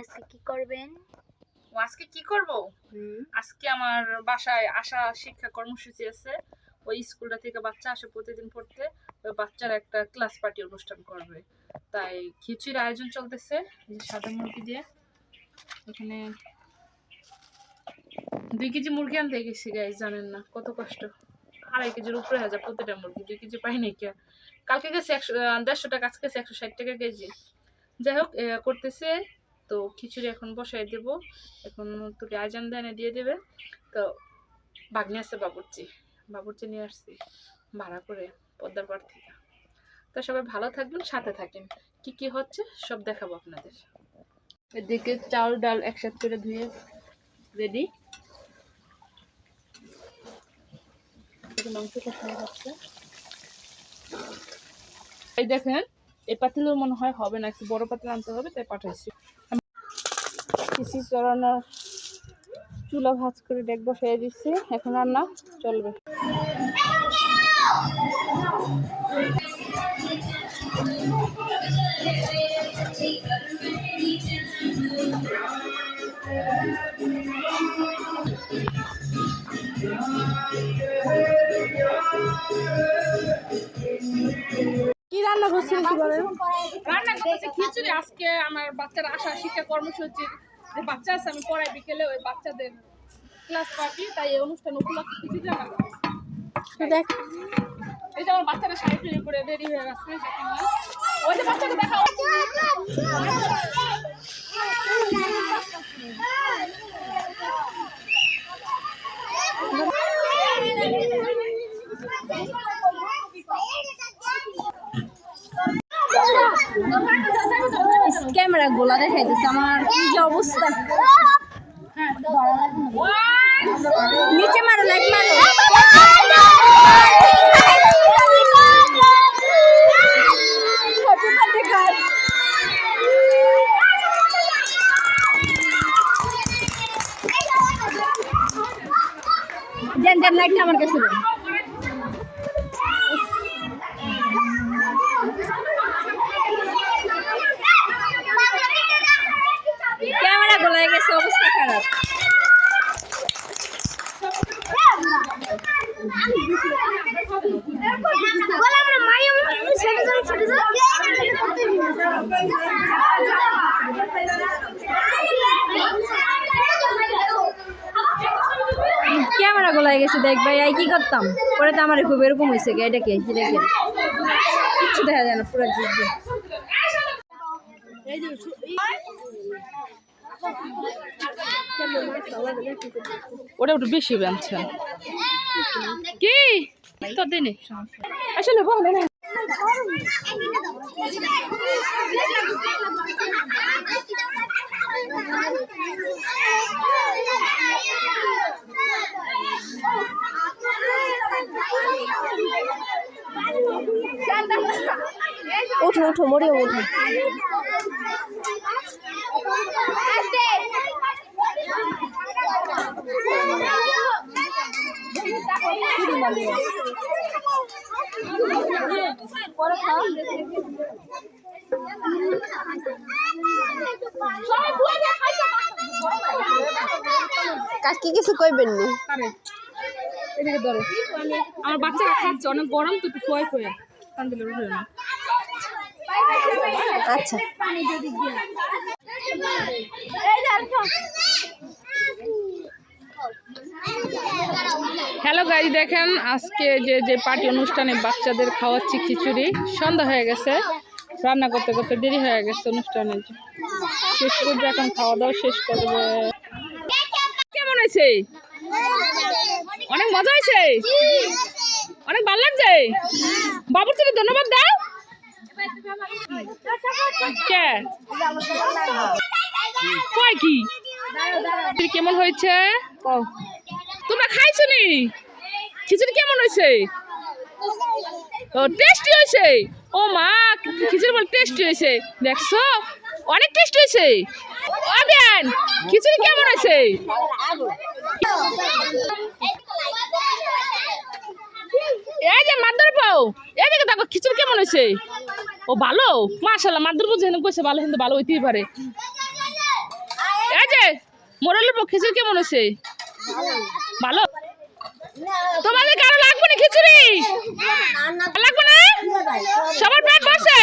আজকে কি করবেন? ও আজকে কি করব? আজকে আমার বাসায় আশা শিক্ষা কর্মসূচি আছে। ওই স্কুলটা থেকে বাচ্চা আসে প্রতিদিন পড়তে। ওই বাচ্চার একটা ক্লাস পার্টি অনুষ্ঠান করবে। তাই খিচুড়ির আয়োজন চলতেছে সাদা মুরগি দিয়ে। এখানে দুই কেজি মুরগি আনতে গেছি গাইজ জানেন না কত কষ্ট। আড়াই কেজির উপরে হাজার প্রতিটা মুরগি দুই কেজি পাই নাকি। কালকে গেছে একশো দেড়শো টাকা আজকে একশো ষাট টাকা কেজি। যাই হোক করতেছে। তো খিচুড়ি এখন বসাই দেব। এখন তোকে আজান দেনে দিয়ে দেবে। তো বাগনি আছে বাবুর্চি। বাবুর্চি নিয়ে আসছি ভাড়া করে পদ্মার পাড় থেকে। তো সবাই ভালো থাকবেন, সাথে থাকেন। কি কি হচ্ছে সব দেখাবো আপনাদের। এদিকে চাল ডাল একসাথে করে ধুয়ে রেডি মাংস দেখেন, এই পাতিলেও মনে হয় হবে না, একটু বড় পাতিল আনতে হবে, তাই পাঠাইছি। পিসি চড়ানোর চুলা ভাজ করে ডেক বসাই দিচ্ছি এখন রান্না চলবে। কি রান্না করছেন কি খিচুড়ি। আজকে আমার বাচ্চারা আসা শিক্ষা কর্মসূচি। যে বাচ্চা আছে আমি পড়াই বিকেলে ওই বাচ্চাদের ক্লাস পার্টি তাই এই অনুষ্ঠান উপলক্ষে রান্না করতেছি। দেখ এই যে আমার বাচ্চারা শাড়ি টুড়ি করে রেডি হয়ে গেছে না? ওই যে বাচ্চাকে দেখাও ক্যামেরা গোলা দেখাইতেছে আমার কি যে অবস্থা নিচে মারো, লাইট মারো. দেন দেন, লাইটটা আমার কাছে দেন গোলায় গেছে দেখ ভাই এই কি করতাম? পরে তো আমার খুব এরকম হয়েছে গে এটা কে? এটা কে? কিচ্ছু দেখা যায় না পুরো জিজ্ঞেস ওটা একটু বেশি বানছে। কি? তো দিনে আসলে বল না। উঠো উঠো মরিও উঠো কাকি কিছু কইবেন নি? আমার বাচ্চারা খাচ্ছে, অনেক গরম তো একটু ফয় ফয় কান্দিলে উঠে না। আচ্ছা। হ্যালো গাইজ, দেখেন আজকে যে যে পার্টি অনুষ্ঠানে বাচ্চাদের খাওয়াচ্ছি খিচুড়ি। সন্ধ্যা হয়ে গেছে। রান্না করতে করতে দেরি হয়ে গেছে অনুষ্ঠানে। শেষ করবে, এখন খাওয়া দাওয়া শেষ করবে। কেমন হয়েছে? অনেক মজা হয়েছে? অনেক ভালো লাগছে? বাবুর ধন্যবাদ দাও। কয় কি? কেমন হয়েছে? তোমরা খাইছো নি খিচুড়ি কেমন হয়েছে? টেস্টি হয়েছে? ও মা খিচুড়ি বল টেস্টি হয়েছে। দেখছ? অনেক টেস্টি হয়েছে। ও বেন খিচুড়ি কেমন হয়েছে? এই যে মাদুর পাও এদিকে দেখো খিচুড়ি কেমন হয়েছে? ও ভালো? মাশাল্লাহ মাদুর বুঝে কইছে ভালো, কিন্তু ভালো হইতেই পারে। এই যে, মোরালের পক্ষে কেমন হয়েছে? ভালো? তোমাদের কারও লাগবে না খিচুড়ি? লাগবে না? সবার পেট বসে?